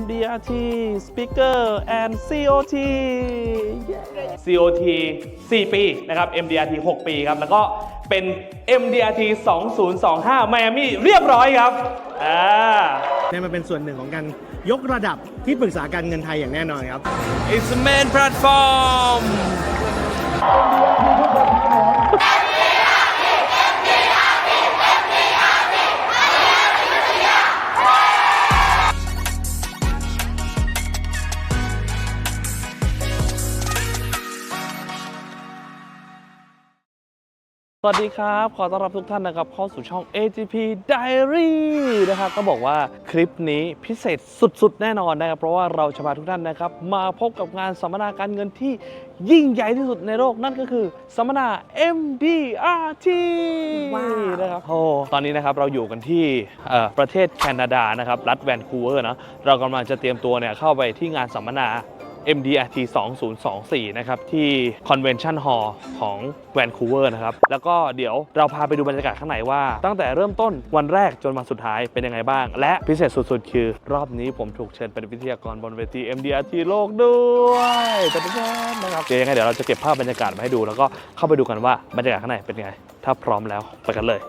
MDRT Speaker and COT COT 4 ปีนะครับ MDRT 6 ปีครับ แล้วก็เป็น MDRT 2025 Miami เรียบร้อยครับอ่าเนี่ยมันเป็นส่วนหนึ่งของการยกระดับที่ปรึกษาการเงินไทยอย่างแน่นอนครับ It's the main platform สวัสดีครับ ขอต้อนรับทุกท่านนะครับเข้าสู่ช่อง AGP Diary นะครับก็บอกว่าคลิปนี้พิเศษสุดๆ แน่นอนนะครับ เพราะว่าเราจะพาทุกท่านนะครับ มาพบกับงานสัมมนาการเงินที่ยิ่งใหญ่ที่สุดในโลกนั่นก็คือสัมมนา MDRT ว้าวนะครับโอ้ตอนนี้นะครับเราอยู่กันที่เอ่อประเทศแคนาดานะครับรัฐแวนคูเวอร์นะเรากำลังจะเตรียมตัวเนี่ยเข้าไปที่งานสัมมนา MDRT 2024 นะครับ ที่ Convention Hall ของแวนคูเวอร์นะครับ แล้วก็เดี๋ยวเราพาไปดูบรรยากาศข้างในว่า ตั้งแต่เริ่มต้นวันแรกจนวันสุดท้ายเป็นยังไงบ้าง และพิเศษสุดๆ คือรอบนี้ผมถูกเชิญเป็นวิทยากรบนเวที MDRT โลกด้วยเป็นแนะครับเดี๋ยวยังไงเดี๋ยวเราจะเก็บภาพบรรยากาศมาให้ดู แล้วก็เข้าไปดูกันว่าบรรยากาศข้างในเป็นยังไง ถ้าพร้อมแล้วไปกันเลย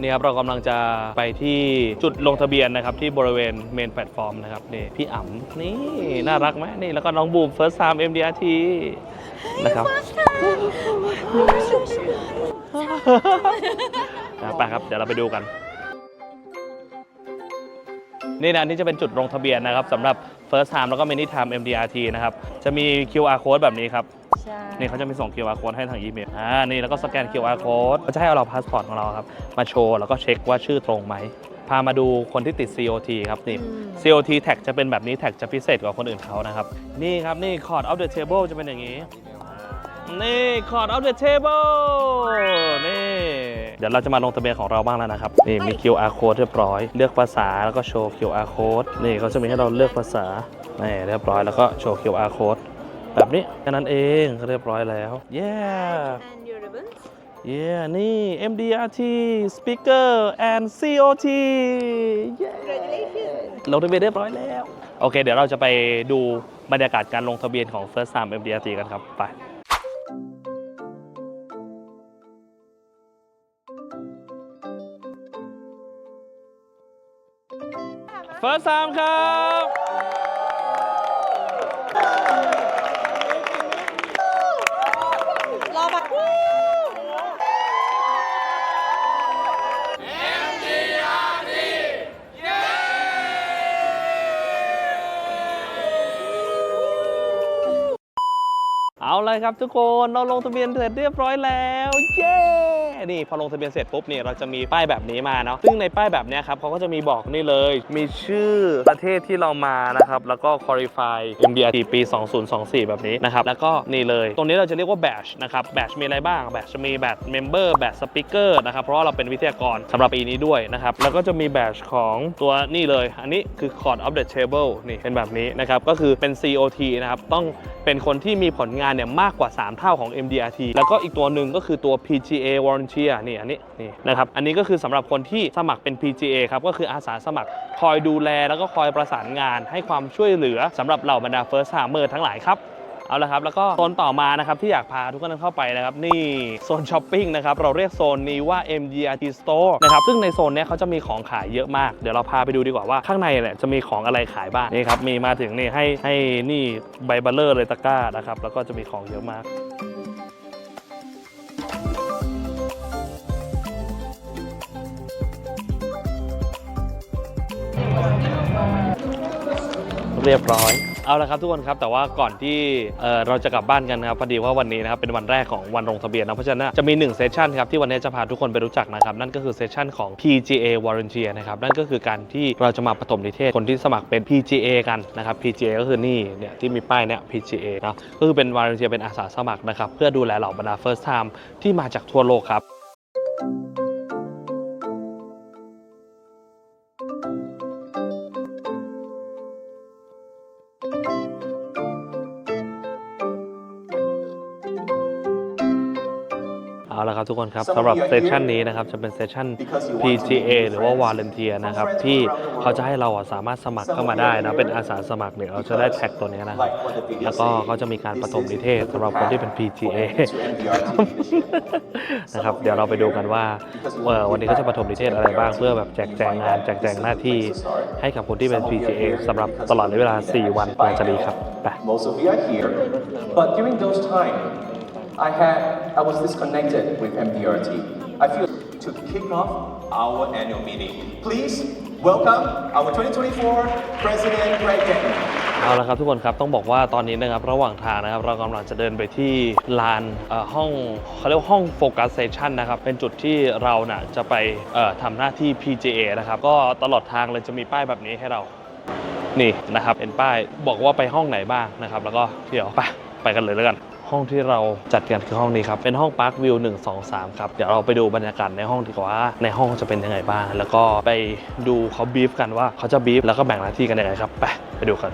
นี่ครับเรากำลังจะไปที่จุดลงทะเบียนนะครับที่บริเวณเมนแพลตฟอร์มนะครับนี่พี่อ๋ำนี่น่ารักไหมนี่แล้วก็น้องบูม first time MDRT นะครับนะไปครับเดี๋ยวเราไปดูกันนี่นะนี่จะเป็นจุดลงทะเบียนนะครับสำหรับ first time แล้วก็ many time MDRT นะครับ จะมี QR code แบบนี้ครับ ใช่ นี่เขาจะมีส่ง QR code ให้ทางอีเมลอ่านี่แล้วก็สแกน QR code เขาจะให้เอาเราพาสปอร์ตของเราครับมาโชว์แล้วก็เช็คว่าชื่อตรงไหมพามาดูคนที่ติด COT ครับนี่ COT tag จะเป็นแบบนี้ tag จะพิเศษกว่าคนอื่นเขานะครับ นี่ครับ นี่ Chord of the table จะเป็นอย่างนี้ นี่ Chord of the table นี่ เดี๋ยวเราจะมาลงทะเบียนของเราบ้างแล้วนะครับ นี่มี QR code เรียบร้อย เลือกภาษาแล้วก็โชว์ QR code นี่เขาจะมีให้เราเลือกภาษา นี่เรียบร้อยแล้วก็โชว์ QR code แบบนี้แค่นั้นเองก็เรียบร้อยแล้ว yeah and your ribbons yeah นี่ MDRT speaker and COT yeah congratulations ลงทะเบียนเรียบร้อยแล้ว โอเค เดี๋ยวเราจะไปดูบรรยากาศการลงทะเบียนของ First Time MDRT กันครับ ไป First Time ครับ เอาเลยครับทุกคนเราลงทะเบียนเสร็จเรียบร้อยแล้ว เย้นี่พอลงทะเบียนเสร็จปุ๊บเนี่ยเราจะมีป้ายแบบนี้มาเนาะซึ่งในป้ายแบบนี้ครับเขาก็จะมีบอกนี่เลย มีชื่อประเทศที่เรามานะครับแล้วก็ qualify MDRT ปี 2024 แบบนี้นะครับแล้วก็นี่เลย ตรงนี้เราจะเรียกว่า badge นะครับ badge มีอะไรบ้าง badge จะมี badge member badge speaker นะครับเพราะว่าเราเป็นวิทยากรสำหรับปีนี้ด้วยนะครับแล้วก็จะมี badge ของตัวนี่เลย อันนี้คือ Chord of the Table นี่เป็นแบบนี้นะครับก็คือเป็น COT นะครับต้อง เป็นคนที่มีผลงานเนี่ยมากกว่า 3 เท่าของ MDRT แล้วก็อีกตัวหนึ่งก็คือตัว PGA Volunteer นี่อันนี้นี่นะครับอันนี้ก็คือสำหรับคนที่สมัครเป็น PGA ครับก็คืออาสาสมัครคอยดูแลแล้วก็คอยประสานงานให้ความช่วยเหลือสำหรับเหล่าบรรดา First Timer ทั้งหลายครับ เอาละครับแล้วก็โซนต่อมานะครับที่อยากพาทุกท่านเข้าไปนะครับนี่โซนช้อปปิ้งนะครับเราเรียกโซนนี้ว่า MDRT Store นะครับซึ่งในโซนนี้เขาจะมีของขายเยอะมาก เดี๋ยวเราพาไปดูดีกว่าว่าข้างในเนี่ยจะมีของอะไรขายบ้างนี่ครับมีมาถึงนี่ให้ให้นี่ใบเบลเลอร์เลยตะกร้านะครับแล้วก็จะมีของเยอะมากเรียบร้อย เอาละครับทุกคนครับแต่ว่าก่อนที่เเราจะกลับบ้านกันนะครับพอดีว่าวันนี้นะครับเป็นวันแรกของวันลงทะเบียนนะเพราะฉะนั้นจะมี1เซสชันครับที่วันนี้จะพาทุกคนไปรู้จักนะครับนั่นก็คือเซสชันของ PGA Volunteer นะครับนั่นก็คือการที่เราจะมาปฐมนิเทศคนที่สมัครเป็น PGA กันนะครับ PGA ก็คือนี่เนี่ยที่มีป้ายเนี่ย PGA นะก็คือเป็น Volunteer เป็นอาสาสมัครนะครับเพื่อดูแลเหล่าบรรดา First Time ที่มาจากทั่วโลกครับ ทุกคนครับสำหรับเซสชันนี้นะครับจะเป็นเซสชัน PGA หรือว่า Volunteer นะครับที่เขาจะให้เราอะสามารถสมัครเข้ามาได้นะเป็นอาสาสมัครเนี่ยเราจะได้แท็กตัวเนี้ยนะครับแล้วก็เขาจะมีการปฐมนิเทศสำหรับคนที่เป็น PGA นะครับเดี๋ยวเราไปดูกันว่าเอ่อวันนี้เขาจะปฐมนิเทศอะไรบ้างเพื่อแบบแจกแจงงานแจกแจงหน้าที่ให้กับคนที่เป็น PGA สำหรับตลอดระยะเวลา 4 วันหลังจากนี้ครับไป Most of you are here. But during those time, I had I was disconnected with MDRT. I feel to kick off our annual meeting. Please welcome our 2024 President Greg Denny. เอาละครับทุกคนครับต้องบอกว่าตอนนี้นะครับระหว่างทางนะครับเรากำลังจะเดินไปที่ลานเอ่อห้องเขาเรียกว่าห้องโฟกัสเซชันนะครับเป็นจุดที่เราน่ะจะไปเอ่อทำหน้าที่ PGA นะครับก็ตลอดทางเลยจะมีป้ายแบบนี้ให้เรานี่นะครับเป็นป้ายบอกว่าไปห้องไหนบ้างนะครับแล้วก็เดี๋ยวไปไปกันเลยแล้วกัน ห้องที่เราจัดกันคือห้องนี้ครับ เป็นห้อง Park View 1 2 3 ครับ เดี๋ยวเราไปดูบรรยากาศในห้องดีกว่าว่า ในห้องจะเป็นยังไงบ้าง แล้วก็ไปดูเขาบีฟกันว่าเขาจะบีฟแล้วก็แบ่งหน้าที่กันยังไงครับ ไปไปดูกัน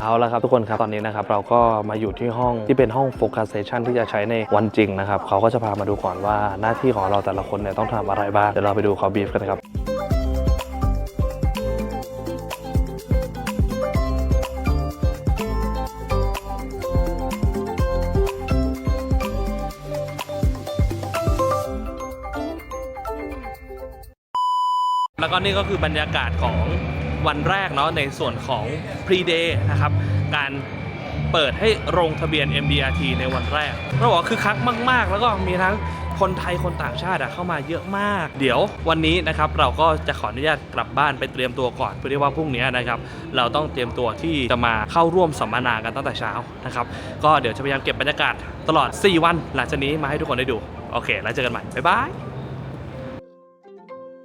เอาละครับทุกคนครับตอนนี้นะครับเราก็มาอยู่ที่ห้องที่เป็นห้องโฟกัสเซชันที่จะใช้ในวันจริงนะครับเขาก็จะพามาดูก่อนว่าหน้าที่ของเราแต่ละคนเนี่ยต้องทำอะไรบ้างเดี๋ยวเราไปดูเขาบีฟกันครับ แล้วก็นี่ก็คือบรรยากาศของวันแรกเนาะในส่วนของ Pre-Day นะครับ การเปิดให้ลงทะเบียน MDRT ในวันแรกต้องบอกว่าคือคักมาก ๆ แล้วก็มีทั้งคนไทยคนต่างชาติเข้ามาเยอะมาก เดี๋ยววันนี้นะครับเราก็จะขออนุญาตกลับบ้านไปเตรียมตัวก่อนเพื่อที่ว่าพรุ่งนี้นะครับเราต้องเตรียมตัวที่จะมาเข้าร่วมสัมมนากันตั้งแต่เช้านะครับก็เดี๋ยวจะพยายามเก็บบรรยากาศตลอด 4 วัน หลังจากนี้มาให้ทุกคนได้ดู โอเค แล้วเจอกันใหม่บ๊ายบาย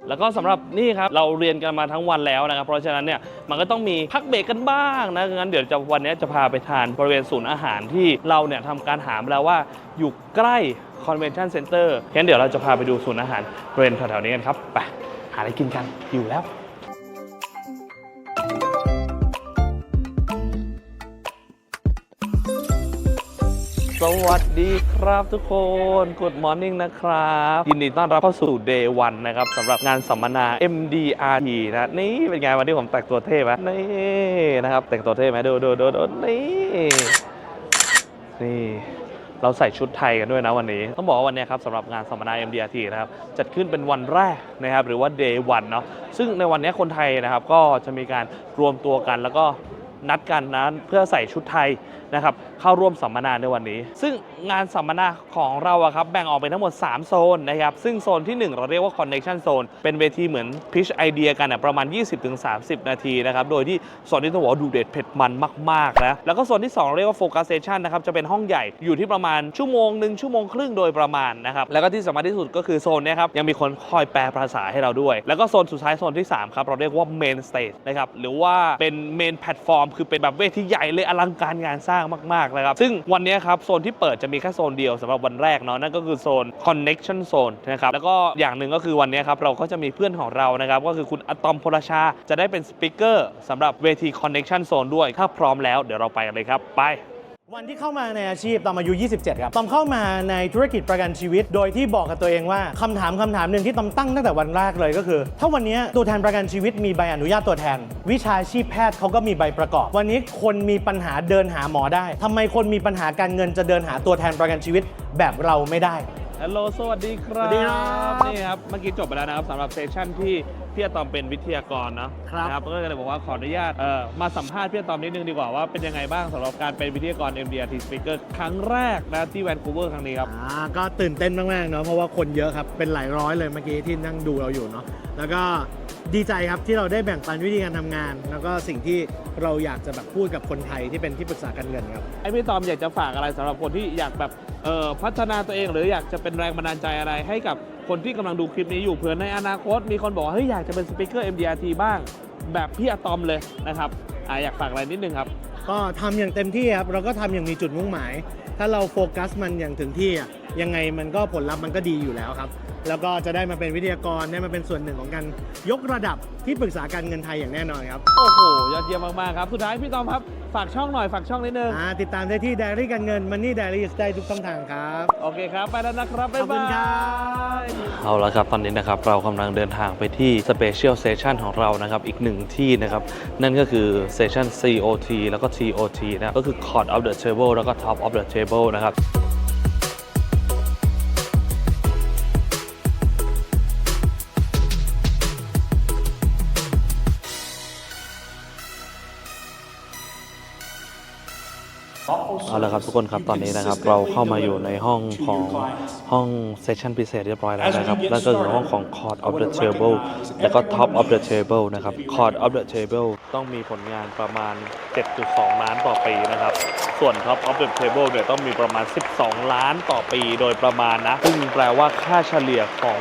แล้วก็สำหรับนี่ครับเราเรียนกันมาทั้งวันแล้วนะครับ เพราะฉะนั้นเนี่ยมันก็ต้องมีพักเบรกกันบ้างนะงั้นเดี๋ยวจะวันนี้จะพาไปทานบริเวณศูนย์อาหารที่เราเนี่ยทำการหามาแล้วว่าอยู่ใกล้คอนเวนชั่นเซ็นเตอร์งั้นเดี๋ยวเราจะพาไปดูศูนย์อาหารบริเวณแถวๆนี้กันครับไปหาอะไรกินกันอยู่แล้ว สวัสดีครับทุกคน Good Morning นะครับ ยินดีต้อนรับเข้าสู่ Day 1นะครับสำหรับงานสัมมนา MDRT นะนี่เป็นไงวันนี้ผมแต่งตัวเท่ไหมนี่นะครับ แต่งตัวเท่ไหมดูดูดูดูนี่นี่เราใส่ชุดไทยกันด้วยนะวันนี้ ต้องบอกว่าวันนี้ครับสำหรับงานสัมมนา MDRT นะครับจัดขึ้นเป็นวันแรกนะครับหรือว่า Day 1เนาะซึ่งในวันนี้คนไทยนะครับก็จะมีการรวมตัวกันแล้วก็ นัดกันนะเพื่อใส่ชุดไทยนะครับเข้าร่วมสัมมนาในวันนี้ ซึ่งงานสัมมนาของเราอะครับแบ่งออกเป็นทั้งหมด 3 โซนนะครับซึ่งโซนที่ 1 เราเรียกว่า Connection Zone เป็นเวทีเหมือน pitch ไอเดียกันอะประมาณ 20-30 นาทีนะครับโดยที่โซนที่ต้องบอกว่าดูเด็ดเผ็ดมันมากๆนะแล้วก็โซนที่ 2 เรียกว่า Focus Station นะครับจะเป็นห้องใหญ่อยู่ที่ประมาณชั่วโมงหนึ่งชั่วโมงครึ่งโดยประมาณนะครับแล้วก็ที่สำคัญที่สุดก็คือโซนเนี้ยครับยังมีคนคอยแปลภาษาให้เราด้วย แล้วก็โซนสุดท้ายโซนที่สามครับเราเรียกว่า Main Stage นะครับหรือว่าเป็น Main Platform คือเป็นแบบเวทีใหญ่เลยอลังการงานสร้างมากๆนะครับ ซึ่งวันนี้ครับโซนที่เปิดจะมีแค่โซนเดียวสำหรับวันแรกเนาะนั่นก็คือโซน Connection Zone นะครับแล้วก็อย่างหนึ่งก็คือวันนี้ครับเราก็จะมีเพื่อนของเรานะครับก็คือคุณอะตอมพลชาจะได้เป็นสปิเกอร์สำหรับเวที Connection Zone ด้วยถ้าพร้อมแล้วเดี๋ยวเราไปกันเลยครับไป วันที่เข้ามาในอาชีพตอนอายุ 27 ครับตอมเข้ามาในธุรกิจประกันชีวิต โดยที่บอกกับตัวเองว่าคำถามคำถามหนึ่งที่ตอมตั้งตั้งแต่วันแรกเลยก็คือ ถ้าวันนี้ตัวแทนประกันชีวิตมีใบอนุญาตตัวแทน วิชาชีพแพทย์เขาก็มีใบประกอบ วันนี้คนมีปัญหาเดินหาหมอได้ทำไมคนมีปัญหาการเงินจะเดินหาตัวแทนประกันชีวิตแบบเราไม่ได้ฮัลโหลสวัสดีครับ สวัสดีครับ นี่ครับ เมื่อกี้จบไปแล้วนะครับสำหรับเซสชั่นที่ พี่อะตอมเป็นวิทยากรเนาะครับนะก็เลยบอกว่าขออนุญาตเอ่อมาสัมภาษณ์พี่อะตอมนิดนึงดีกว่าว่าเป็นยังไงบ้างสำหรับการเป็นวิทยากร MDRT Speaker ครั้งแรกนะที่แวนคูเวอร์ครั้งนี้ครับ อ่าก็ตื่นเต้นมากๆเนาะเพราะว่าคนเยอะครับเป็นหลายร้อยเลยเมื่อกี้ที่นั่งดูเราอยู่เนาะแล้วก็ดีใจครับที่เราได้แบ่งปันวิธีการทำงาน แล้วก็สิ่งที่เราอยากจะแบบพูดกับคนไทยที่เป็นที่ปรึกษาการเงินครับ ไอพี่ตอมอยากจะฝากอะไรสำหรับคนที่อยากแบบเอ่อพัฒนาตัวเอง หรืออยากจะเป็นแรงบันดาลใจอะไรให้กับ คนที่กำลังดูคลิปนี้อยู่เผื่อในอนาคต มีคนบอกว่าเฮ้ยอยากจะเป็นสปิเกอร์ MDRT บ้าง แบบพี่อะตอมเลยนะครับออยากฝากอะไรนิดนึงครับ ก็ทำอย่างเต็มที่ครับ เราก็ทำอย่างมีจุดมุ่งหมาย ถ้าเราโฟกัสมันอย่างถึงที่อะยังไงมันก็ผลลัพธ์มันก็ดีอยู่แล้วครับ แล้วก็จะได้มาเป็นวิทยากรได้มาเป็นส่วนหนึ่งของการยกระดับที่ปรึกษาการเงินไทยอย่างแน่นอนครับ โอ้โห ยอดเยี่ยมมากๆครับ สุดท้ายพี่ตอมครับ ฝากช่องหน่อย ฝากช่องนิดนึง อ่าติดตามได้ที่ Diary การเงิน Money Diary ได้ทุกช่องทางครับ โอเคครับ ไปแล้วนะครับ บ๊ายขอบคุบาณครับ ย เอาละครับ ตอนนี้นะครับเรากำลังเดินทางไปที่ Special Session ของเรานะครับ อีกหนึ่งที่นะครับ นั่นก็คือ Session COT แล้วก็ TOT นะครับก็คือ Court of the Table แล้วก็ Top of the Table นะครับ เอาละครับทุกคนครับตอนนี้นะครับเราเข้ามาอยู่ในห้องของห้องเซสชันพิเศษเรียบร้อยแล้วนะครับแล้วก็คือห้องของ Court of the Table แล้วก็ Top of the Table นะครับ Court of the Table ต้องมีผลงานประมาณ 7.2 ล้านต่อปีนะครับ ส่วน Top of the Table เนี่ยต้องมีประมาณ 12 ล้านต่อปีโดยประมาณนะซึ่งแปลว่าค่าเฉลี่ยของ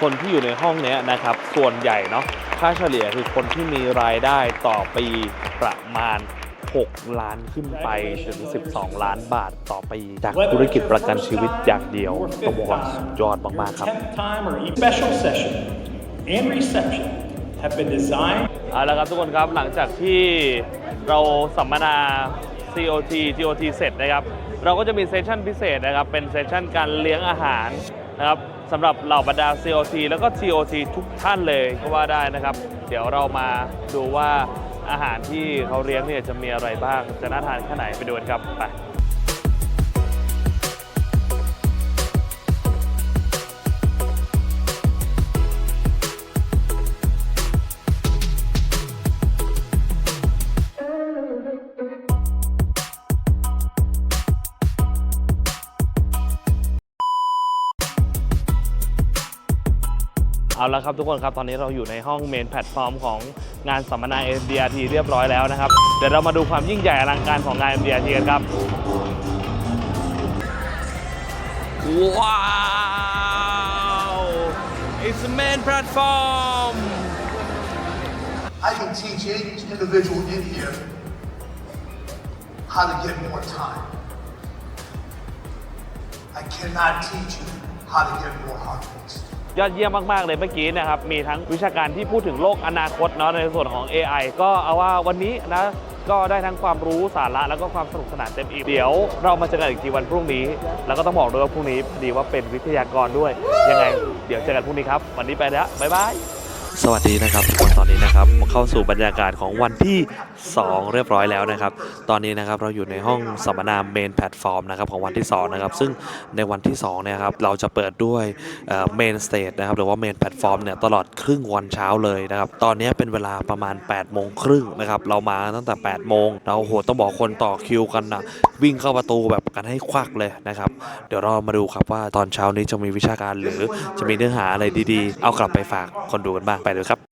คนที่อยู่ในห้องเนี้ยนะครับ ส่วนใหญ่เนาะค่าเฉลี่ยคือคนที่มีรายได้ต่อปีประมาณ 6 ล้านขึ้นไปถึง 12 ล้านบาทต่อปี จากธุรกิจประกันชีวิตอย่างเดียวต้องบอกว่าสุดยอดมากๆครับ 10th time or each special session and reception have been designed เอาละครับทุกคนครับหลังจากที่เราสัมมนา COT TOT เสร็จนะครับ เราก็จะมีเซสชั่นพิเศษนะครับ เป็นเซสชั่นการเลี้ยงอาหารนะครับสำหรับเหล่าบรรดา COT แล้วก็ TOT ทุกท่านเลยก็ว่าได้นะครับ เดี๋ยวเรามาดูว่า อาหารที่เขาเลี้ยงเนี่ยจะมีอะไรบ้าง จะน่าทานแค่ไหนไปดูกันครับไป เอาละครับทุกคนครับ ตอนนี้เราอยู่ในห้องเมนแพลตฟอร์มของงานสัมมนา MDRT เรียบร้อยแล้วนะครับ เดี๋ยวเรามาดูความยิ่งใหญ่อลังการของงาน MDRT กันครับ ว้าว It's the main platform I can teach each individual in here how to get more time. I cannot teach you how to get more heartbeats. ยอดเยี่ยมมาก ๆ เลยเมื่อกี้นะครับ มีทั้งวิชาการที่พูดถึงโลกอนาคตเนาะในส่วนของ AI ก็เอาว่าวันนี้นะก็ได้ทั้งความรู้สาระแล้วก็ความสนุกสนานเต็มอิ่มเดี๋ยวเรามาเจอกันอีกทีวันพรุ่งนี้ แล้วก็ต้องบอกด้วยว่าพรุ่งนี้พอดีว่าเป็นวิทยากรด้วยยังไง เดี๋ยวเจอกันพรุ่งนี้ครับ วันนี้ไปแล้วบ๊ายบาย สวัสดีนะครับทุกคนตอนนี้นะครับเข้าสู่บรรยากาศของวันที่ 2 เรียบร้อยแล้วนะครับ ตอนนี้นะครับเราอยู่ในห้องสัมมนาเมนแพลตฟอร์มนะครับของวันที่2นะครับซึ่งในวันที่2เนี่ยครับเราจะเปิดด้วยเมนสเตจนะครับหรือว่าเมนแพลตฟอร์มเนี่ยตลอดครึ่งวันเช้าเลยนะครับตอนนี้เป็นเวลาประมาณ8โมงครึ่งนะครับเรามาตั้งแต่8โมงเราโอ้โหต้องบอกคนต่อคิวกันนะวิ่งเข้าประตูแบบกันให้ควักเลยนะครับเดี๋ยวเรามาดูครับว่าตอนเช้านี้จะมีวิชาการหรือจะมีเนื้อหาอะไรดีๆ เอากลับไปฝากคนดูกันบ้างไปเลยครับ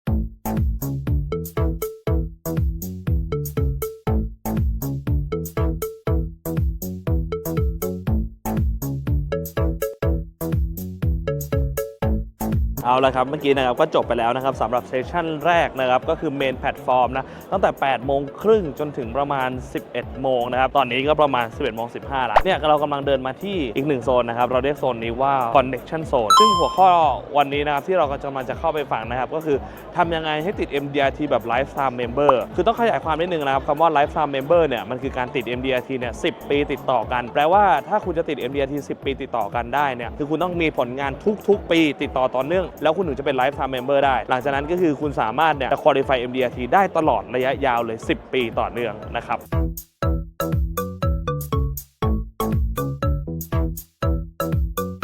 ละครับเมื่อกี้นะครับก็จบไปแล้วนะครับสำหรับเซสชั่นแรกนะครับก็คือเมนแพลตฟอร์มนะตั้งแต่ 8 โมงครึ่งจนถึงประมาณ 11 โมงนะครับตอนนี้ก็ประมาณ 11 โมง 15แล้วเนี่ยเรากำลังเดินมาที่อีกหนึ่งโซนนะครับเราเรียกโซนนี้ว่า connection zone ซึ่งหัวข้อวันนี้นะครับที่เราก็จะมาจะเข้าไปฟังนะครับก็คือทำยังไงให้ติด MDRT แบบ lifetime member คือต้องขยายความนิดนึงนะครับคำว่า lifetime member เนี่ยมันคือการติด MDRT เนี่ย10 ปีติดต่อกัน แปลว่าถ้าคุณจะติด MDRT 10 ปีติดต่อกันได้เนี่ยคือคุณต้องมีผลงานทุกๆ ปีติดต่อต่อเนื่องแล้วคุณถึงจะเป็น lifetime member ได้ หลังจากนั้นก็คือคุณสามารถเนี่ยจะ qualify MDRT ได้ตลอดระยะยาวเลย 10 ปีต่อเนื่องนะครับ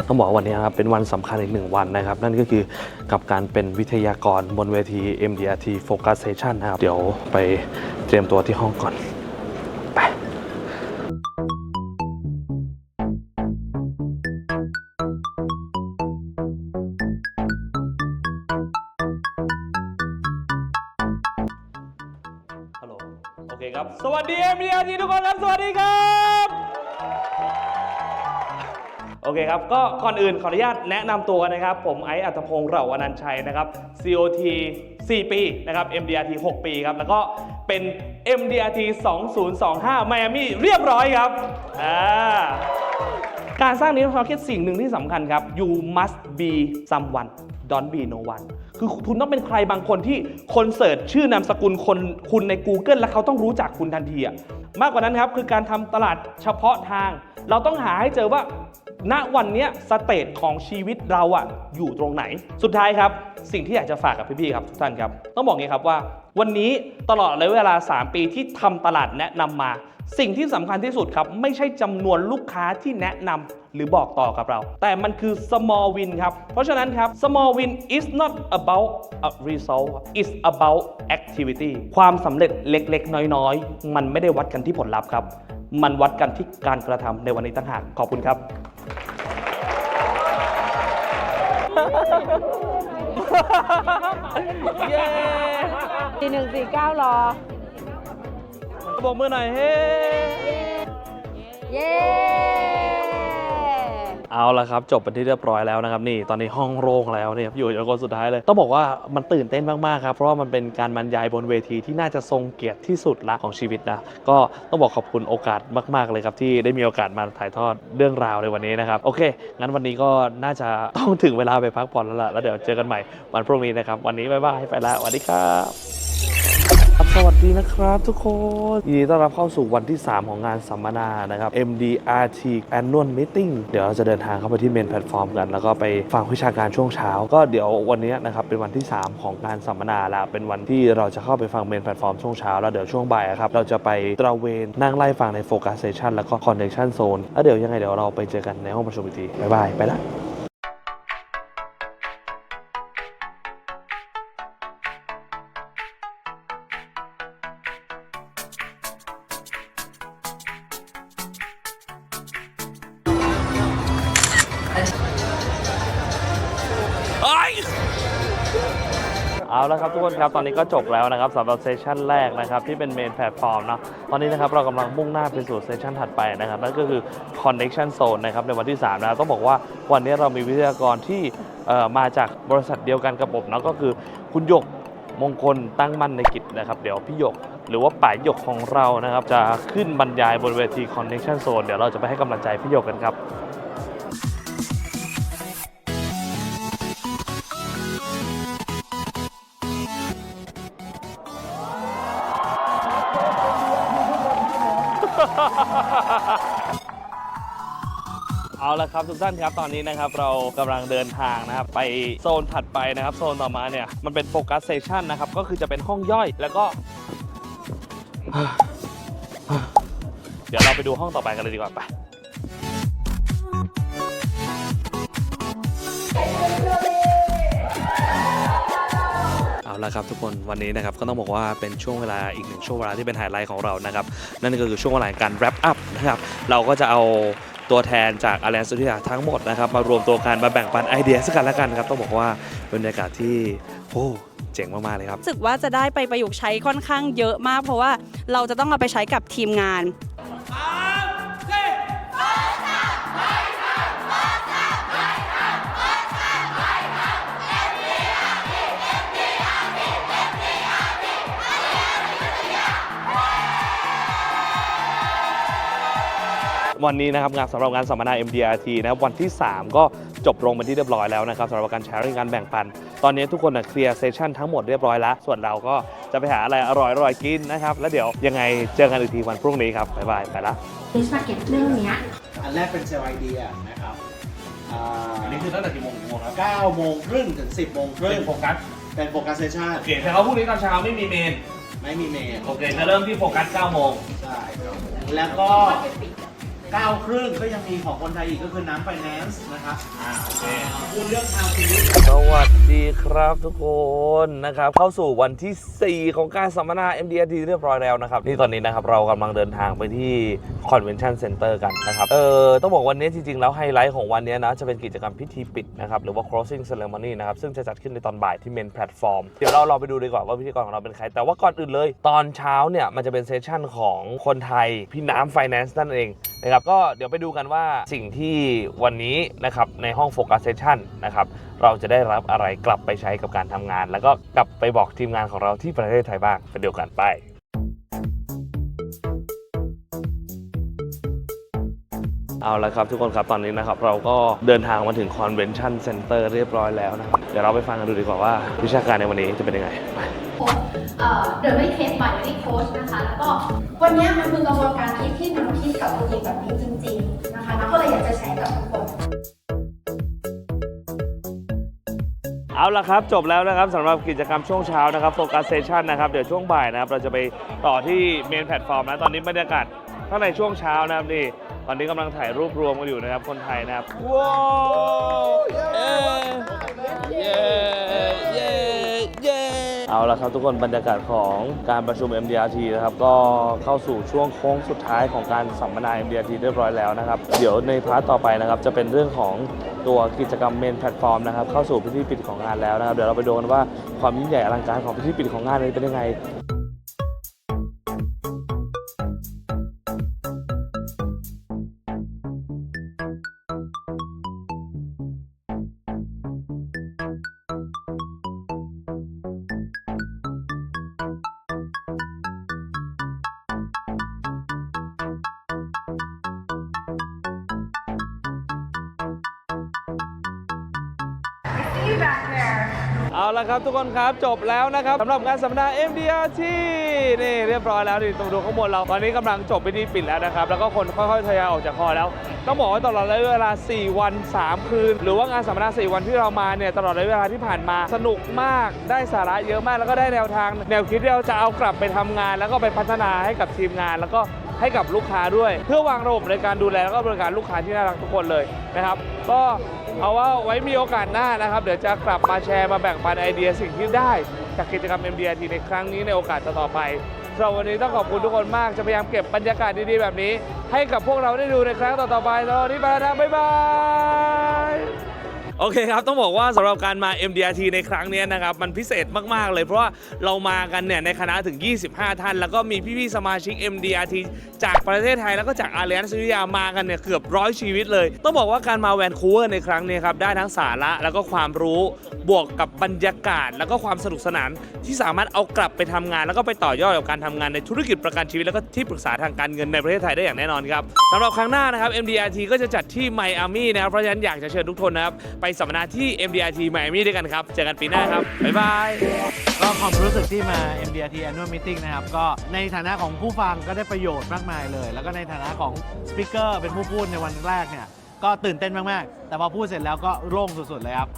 ต้องบอกวันนี้ครับเป็นวันสำคัญอีกหนึ่งวันนะครับ นั่นก็คือกับการเป็นวิทยากรบนเวที MDRT Focus Session นะครับ เดี๋ยวไปเตรียมตัวที่ห้องก่อน ครับ สวัสดี MDRT ทุกคนครับ สวัสดีครับ โอเคครับ ก็ก่อนอื่นขออนุญาตแนะนำตัวนะครับ ผมไอซ์อัตพงศ์เหล่าอนันชัยนะครับ COT 4 ปีนะครับ MDRT 6 ปีครับ แล้วก็เป็น MDRT 2025 Miami เรียบร้อยครับอ่าการสร้าง Nitro Market สิ่งหนึ่งที่สำคัญครับ you must be someone don't be no one คือคุณต้องเป็นใครบางคนที่คนเสิร์ชชื่อนามสกุลคนคุณใน Google แล้วเขาต้องรู้จักคุณทันทีอะมากกว่านั้นครับคือการทำตลาดเฉพาะทาง เราต้องหาให้เจอว่า ณวันนี้สเตจของชีวิตเราอะอยู่ตรงไหน สุดท้ายครับ สิ่งที่อยากจะฝากกับพี่ๆครับทุกท่านครับ ต้องบอกงี้ครับว่า วันนี้ตลอดระยะเวลา 3 ปีที่ทำตลาดแนะนำมา สิ่งที่สำคัญที่สุดครับ ไม่ใช่จำนวนลูกค้าที่แนะนำ หรือบอกต่อกับเรา แต่มันคือ small win ครับ เพราะฉะนั้นครับ small win is not about a result it's about activity ความสำเร็จเล็กๆ น้อยๆ มันไม่ได้วัดกันที่ผลลัพธ์ครับ มันวัดกันที่การกระทำในวันนี้ต่างหากขอบคุณครับ เย้สี่หนึ่งสี่เก้ารอ บอกมือหน่อยเฮ้ เย้ เอาละครับ จบเป็นที่เรียบร้อยแล้วนะครับนี่ตอนนี้ห้องโล่งแล้วเนี่ยอยู่จนคนสุดท้ายเลย ต้องบอกว่ามันตื่นเต้นมากๆครับเพราะว่ามันเป็นการบรรยายบนเวทีที่น่าจะทรงเกียรติที่สุดละของชีวิตนะก็ต้องบอกขอบคุณโอกาสมากๆเลยครับที่ได้มีโอกาสมาถ่ายทอดเรื่องราวในวันนี้นะครับโอเค งั้นวันนี้ก็น่าจะต้องถึงเวลาไปพักผ่อนแล้วล่ะแล้วเดี๋ยวเจอกันใหม่วันพรุ่งนี้นะครับวันนี้บ๊ายบายไปแล้วสวัสดีครับ ครับสวัสดีนะครับทุกคนยินดีต้อนรับเข้าสู่วันที่ 3 ของงานสัมมนานะครับ MDRT Annual Meeting เดี๋ยวเราจะเดินทางเข้าไปที่เมนแพลตฟอร์มกัน แล้วก็ไปฟังวิชาการช่วงเช้า ก็เดี๋ยววันนี้นะครับเป็นวันที่ 3 ของงานสัมมนาแล้วเป็นวันที่เราจะเข้าไปฟังเมนแพลตฟอร์มช่วงเช้าแล้วเดี๋ยวช่วงบ่ายครับเราจะไปตระเวนนั่งไล่ฟังในโฟกัสเซชันแล้วก็คอนเนคชันโซนแล้วเดี๋ยวยังไงเดี๋ยวเราไปเจอกันในห้องประชุมอีกทีบ๊ายบายไปละ เอาละครับทุกคนครับตอนนี้ก็จบแล้วนะครับสำหรับเซสชันแรกนะครับที่เป็นเมนแพลตฟอร์มเนาะตอนนี้นะครับเรากำลังมุ่งหน้าไปสู่เซสชันถัดไปนะครับนั่นก็คือ Connection Zone นะครับในวันที่ 3 นะต้องบอกว่าวันนี้เรามีวิทยากรที่มาจากบริษัทเดียวกันกับผมเนาะก็คือคุณหยกมงคลตั้งมั่นในกิจนะครับ เดี๋ยวพี่หยกหรือว่าป่ายหยกของเรานะครับ จะขึ้นบรรยายบนเวที Connection Zone เดี๋ยวเราจะไปให้กำลังใจพี่หยกกันครับ เอาละครับทุกท่านครับตอนนี้นะครับเรากำลังเดินทางนะครับไปโซนถัดไปนะครับโซนต่อมาเนี่ยมันเป็นโฟกัสเซชันนะครับก็คือจะเป็นห้องย่อยแล้วก็ เดี๋ยวเราไปดูห้องต่อไปกันเลยดีกว่าไป เอาละครับทุกคนวันนี้นะครับก็ต้องบอกว่าเป็นช่วงเวลาอีกหนึ่งช่วงเวลาที่เป็นไฮไลท์ของเรานะครับนั่นก็คือช่วงเวลาการ wrap up นะครับเราก็จะเอาตัวแทนจาก a l l i a n c e สุริยาทั้งหมดนะครับมารวมตัวกันมาแบ่งปันไอเดียซึ่งกันและกันครับต้องบอกว่าบรรยากาศที่โอ้เจ๋งมากๆเลยครับ รู้สึกว่าจะได้ไปประยุกต์ใช้ค่อนข้างเยอะมาก เพราะว่าเราจะต้องเอาไปใช้กับทีมงาน วันนี้นะครับงานสำหรับงานสัมมนา MDRT นะครับวันที่ 3 ก็จบลงเป็นที่เรียบร้อยแล้วนะครับสำหรับการแชร์การแบ่งปัน ตอนนี้ทุกคนนะเคลียร์เซสชันทั้งหมดเรียบร้อยแล้ว ส่วนเราก็จะไปหาอะไรอร่อยๆกินนะครับ แล้วเดี๋ยวยังไงเจอกันอีกทีวันพรุ่งนี้ครับบ๊ายบายไปละนิสมาเก็ตเรื่องเนี้ยอันแรกเป็นเซลล์ไอเดียนะครับอ่าอันนี้คือตั้งแต่กี่โมงกี่โมงครับ9โมงครึ่งถึง 10โมงครึ่งเป็นโฟกัสเป็นโฟกัสเซสชั่นโอเคแต่เขาพรุ่งนี้ตอนเช้าไม่มีเมนไม่มีเมนโอเคจะเริ่มที่โฟกัส9โมงใช่แล้วก็ ก้าครึ่งก็ยังมีของคนไทยอีกก็คือน้ำไฟแนนซ์นะครับอ่าโอเคคุณเลือกทางชีวิตสวัสดีครับทุกคนนะครับ เข้าสู่วันที่ 4 ของการสัมมนา MDRT เรียบร้อยแล้วนะครับ นี่ตอนนี้นะครับเรากำลังเดินทางไปที่ Convention Center กันนะครับ เออต้องบอกวันนี้จริง ๆ แล้วไฮไลท์ของวันนี้นะ จะเป็นกิจกรรมพิธีปิดนะครับ หรือว่า Crossing Ceremony นะครับ ซึ่งจะจัดขึ้นในตอนบ่ายที่เมนแพลตฟอร์ม เดี๋ยวเราเราไปดูดีกว่าว่าพิธีกรของเราเป็นใคร แต่ว่าก่อนอื่นเลย ตอนเช้าเนี่ยมันจะเป็นเซสชั่นของคนไทย พี่น้ำ Finance นั่นเองนะครับก็เดี๋ยวไปดูกันว่าสิ่งที่วันนี้นะครับในห้องโฟกัสเซสชันนะครับเราจะได้รับอะไรกลับไปใช้กับการทำงาน แล้วก็กลับไปบอกทีมงานของเราที่ประเทศไทยบ้างไปดูกันไป เอาละครับทุกคนครับตอนนี้นะครับ เราก็เดินทางมาถึง Convention Center เรียบร้อยแล้วนะครับ เดี๋ยวเราไปฟังกันดูดีกว่าว่า วิชาการในวันนี้จะเป็นยังไงไปโค้ชเอ่อ The Way Case by Mary Coach นะคะ แล้วก็วันเนี้ยมันคือกระบวนการคิดที่น้องคิดกับตัวเองแบบนี้จริง ๆ นะคะน้องก็เลยอยากจะแชร์กับทุกคนเอาละครับ จบแล้วนะครับสำหรับกิจกรรมช่วงเช้านะครับโฟกัสเซชันนะครับ เดี๋ยวช่วงบ่ายนะครับ เราจะไปต่อที่เมนแพลตฟอร์มนะ ตอนนี้บรรยากาศข้างในช่วงเช้านะครับนี่ ตอนนี้กำลังถ่ายรูปรวมกันอยู่นะครับ คนไทยนะครับ ว้าวเย้เย้เย้เย้เอาละครับทุกคนบรรยากาศของการประชุม MDRT นะครับ ก็เข้าสู่ช่วงโค้งสุดท้ายของการสัมมนา MDRT เรียบร้อยแล้วนะครับ เดี๋ยวในพาร์ทต่อไปนะครับ จะเป็นเรื่องของตัวกิจกรรมเมนแพลตฟอร์มนะครับ เข้าสู่พิธีปิดของงานแล้วนะครับ เดี๋ยวเราไปดูกันว่าความยิ่งใหญ่อลังการของพิธีปิดของงานนี้เป็นยังไง คนครับ จบแล้วนะครับสำหรับงานสัมมนา MDRT นี่เรียบร้อยแล้วนี่ตรงดูข้างบนเราตอนนี้กำลังจบพิธีปิดแล้วนะครับแล้วก็คนค่อยๆทยอยออกจากคอแล้ว ต้องบอกว่าตลอดระยะเวลา 4 วัน 3 คืน หรือว่างานสัมมนา 4 วันที่เรามาเนี่ยตลอดระยะเวลาที่ผ่านมาสนุกมากได้สาระเยอะมากแล้วก็ได้แนวทาง แนวคิดที่เราจะเอากลับไปทำงาน แล้วก็ไปพัฒนาให้กับทีมงาน แล้วก็ให้กับลูกค้าด้วย เพื่อวางระบบในการดูแลแล้วก็บริการลูกค้าที่น่ารักทุกคนเลยนะครับ ก็ เอาว่าไว้มีโอกาสหน้านะครับ เดี๋ยวจะกลับมาแชร์มาแบ่งปันไอเดียสิ่งที่ได้จากกิจกรรม MDRT ในครั้งนี้ในโอกาสต่อไปสำหรับวันนี้ต้องขอบคุณทุกคนมากจะพยายามเก็บบรรยากาศดีๆแบบนี้ ให้กับพวกเราได้ดูในครั้งต่อๆไปสำหรับวันนี้ไปแล้วนะบ๊ายบาย โอเคครับ ต้องบอกว่าสำหรับการมา MDRT ในครั้งนี้นะครับ มันพิเศษมาก ๆ เลย เพราะว่าเรามากันเนี่ยในคณะถึง 25 ท่าน แล้วก็มีพี่ ๆ สมาชิก MDRT จากประเทศไทยแล้วก็จากอาเลียนสุริยามากันเนี่ยเกือบร้อยชีวิตเลย ต้องบอกว่าการมาแวนคูเวอร์ในครั้งนี้ครับ ได้ทั้งสาระแล้วก็ความรู้บวกกับบรรยากาศ แล้วก็ความสนุกสนานที่สามารถเอากลับไปทำงาน แล้วก็ไปต่อยอดกับการทำงานในธุรกิจประกันชีวิตแล้วก็ที่ปรึกษาทางการเงินในประเทศไทยได้อย่างแน่นอนครับสำหรับครั้งหน้านะครับ MDRT ก็จะจัดที่ไมอามี่นะครับเพราะฉะนั้นอยากจะเชิญทุกคนนะครับไปสัมมนาที่ MDRT ไมอามี่ด้วยกันครับ เจอกันปีหน้าครับ บ๊ายบาย ก็ความรู้สึกที่มา MDRT Annual Meeting นะครับ ก็ในฐานะของผู้ฟังก็ได้ประโยชน์มากมายเลย แล้วก็ในฐานะของสปิเกอร์เป็นผู้พูดในวันแรกเนี่ย ก็ตื่นเต้นมากๆ แต่พอพูดเสร็จแล้วก็โล่งสุดๆเลยครับ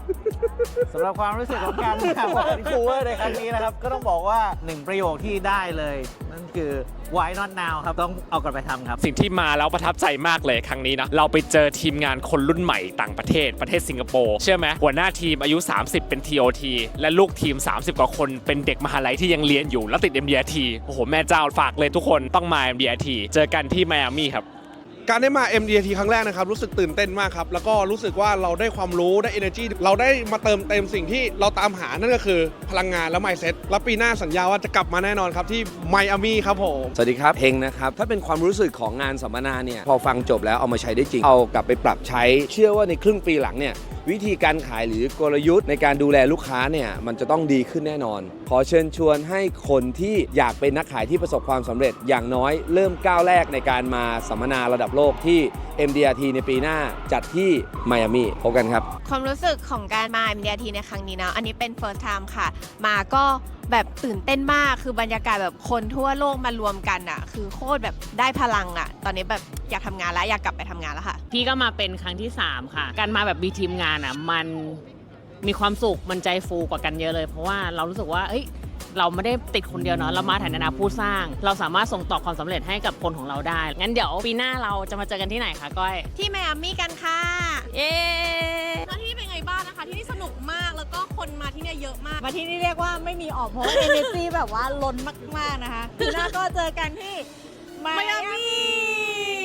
สำหรับความรู้สึกของการมาวันคูเวอร์ในครั้งนี้นะครับ ก็ต้องบอกว่าหนึ่งประโยคที่ได้เลย นั่นคือ why not now ครับ ต้องเอากลับไปทำครับ สิ่งที่มาแล้วประทับใจมากเลยครั้งนี้นะเราไปเจอทีมงานคนรุ่นใหม่ต่างประเทศประเทศสิงคโปร์เชื่อไหมหัวหน้าทีมอายุ 30 เป็น TOT และลูกทีม 30 กว่าคนเป็นเด็กมหาลัยที่ยังเรียนอยู่แล้วติด MDRT โอ้โหแม่เจ้าฝากเลยทุกคนต้องมา MDRT เจอกันที่ไมอามี่ครับ การได้มา MDT ครั้งแรกนะครับรู้สึกตื่นเต้นมากครับ แล้วก็รู้สึกว่าเราได้ความรู้ได้ energy เราได้มาเติมเต็มสิ่งที่เราตามหานั่นก็คือพลังงานและ mindset และปีหน้าสัญญาว่าจะกลับมาแน่นอนครับที่ไมอามี่ครับผมสวัสดีครับเฮงนะครับ ถ้าเป็นความรู้สึกของงานสัมมนาเนี่ยพอฟังจบแล้วเอามาใช้ได้จริง เอากลับไปปรับใช้ เชื่อว่าในครึ่งปีหลังเนี่ย วิธีการขายหรือกลยุทธ์ในการดูแลลูกค้าเนี่ยมันจะต้องดีขึ้นแน่นอน ขอเชิญชวนให้คนที่อยากเป็นนักขายที่ประสบความสำเร็จอย่างน้อยเริ่มก้าวแรกในการมาสัมมนาระดับโลกที่ MDRT ในปีหน้าจัดที่ไมอามี่พบกันครับ ความรู้สึกของการมา MDRT ในครั้งนี้นะอันนี้เป็น first time ค่ะ มาก็แบบตื่นเต้นมากคือบรรยากาศแบบคนทั่วโลกมารวมกันอะ คือโคตรแบบได้พลังอะ ตอนนี้แบบอยากทำงานแล้วอยากกลับไปทำงานแล้วค่ะ พี่ก็มาเป็นครั้งที่ 3 ค่ะ การมาแบบมีทีมงานอะมันมีความสุขมันใจฟูกว่ากันเยอะเลย เพราะว่าเรารู้สึกว่าเอ้ย เราไม่ได้ติดคนเดียวเนาะเรามาฐานะผู้สร้าง เราสามารถส่งต่อความสำเร็จให้กับคนของเราได้ งั้นเดี๋ยวปีหน้าเราจะมาเจอกันที่ไหนคะก้อย ที่ไมอามี่กันค่ะ เย้แล้วที่นี่เป็นไงบ้างนะคะ ที่นี่สนุกมากแล้วก็คนมาที่เนี่ยเยอะมาก มาที่นี่เรียกว่าไม่มีออกเพราะว่า energy แบบว่าล้นมากๆนะคะปีหน้าก็เจอกันที่ไมอามี่